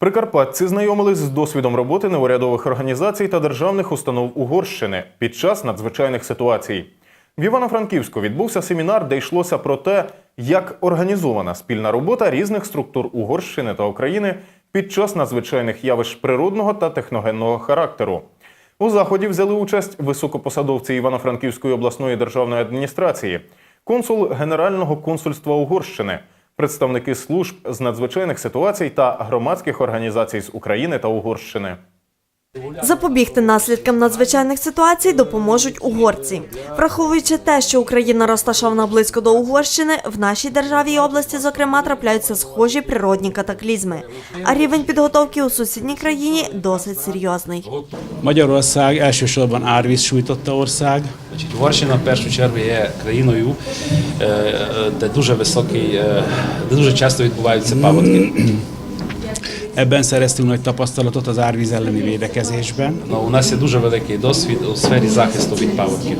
Прикарпатці знайомились з досвідом роботи неурядових організацій та державних установ Угорщини під час надзвичайних ситуацій. В Івано-Франківську відбувся семінар, де йшлося про те, як організована спільна робота різних структур Угорщини та України під час надзвичайних явищ природного та техногенного характеру. У заході взяли участь високопосадовці Івано-Франківської обласної державної адміністрації, консул Генерального консульства Угорщини, представники служб з надзвичайних ситуацій та громадських організацій з України та Угорщини. Запобігти наслідкам надзвичайних ситуацій допоможуть угорці. Враховуючи те, що Україна розташована близько до Угорщини, в нашій державі і області, зокрема, трапляються схожі природні катаклізми. А рівень підготовки у сусідній країні досить серйозний. Magyarország elsősorban árvíz sújtotta ország, Угорщина в першу чергу є країною, е, де дуже високий, е, де дуже часто відбуваються паводки. Ebben szereztünk nagy tapasztalatot az árvíz elleni védekezésben. Ну, у нас є дуже великий досвід у сфері захисту від паводків.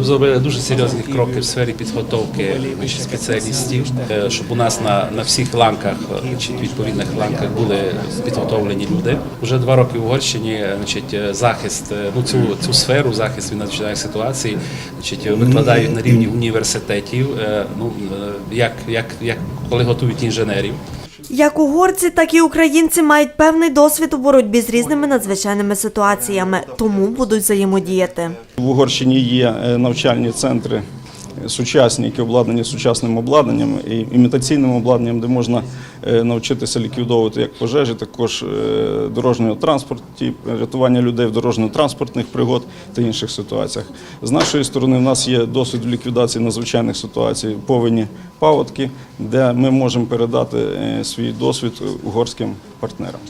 Зробили дуже серйозні кроки в сфері підготовки значить, спеціалістів, щоб у нас на, на всіх ланках, значить, відповідних ланках були підготовлені люди. Уже два роки в Угорщині е, значить, е, захист, е, ну, цю, цю сферу, захист від надзвичайних ситуацій значить, викладають на рівні університетів, ну, як, як, як коли готують інженерів. Як угорці, так і українці мають певний досвід у боротьбі з різними надзвичайними ситуаціями, тому будуть взаємодіяти. В Угорщині є е, навчальні центри е, сучасні, які обладнані сучасним обладнанням і імітаційним обладнанням, де можна е, навчитися ліквідовувати як пожежі, також дорожнього транспорту, рятування людей в дорожньо-транспортних пригод та інших ситуаціях. З нашої сторони, в нас є досвід в ліквідації надзвичайних ситуацій, повені паводки, де ми можемо передати е, свій досвід угорським партнерам.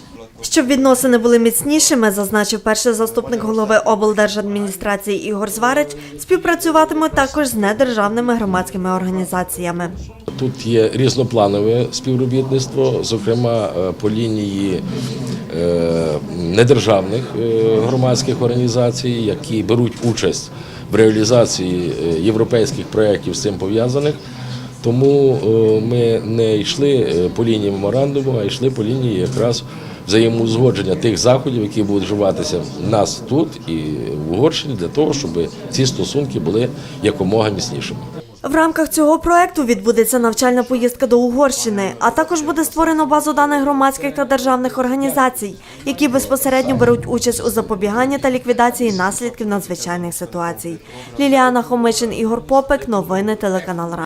Щоб відносини були міцнішими, зазначив перший заступник голови облдержадміністрації Ігор Зварич, співпрацюватимуть також з недержавними громадськими організаціями. Тут є різнопланове співробітництво, зокрема е, по лінії е, недержавних громадських організацій, які беруть участь в реалізації європейських проєктів з цим пов'язаних. Тому е, ми не йшли е, по лінії меморандуму, а йшли по лінії якраз взаємоузгодження тих заходів, які будуть вживатися в нас тут і в Угорщині, для того, щоб ці стосунки були якомога міцнішими. В рамках цього проекту відбудеться навчальна поїздка до Угорщини, а також буде створено базу даних громадських та державних організацій, які безпосередньо беруть участь у запобіганні та ліквідації наслідків надзвичайних ситуацій. Ліліана Хомичин, Ігор Попик, новини телеканал.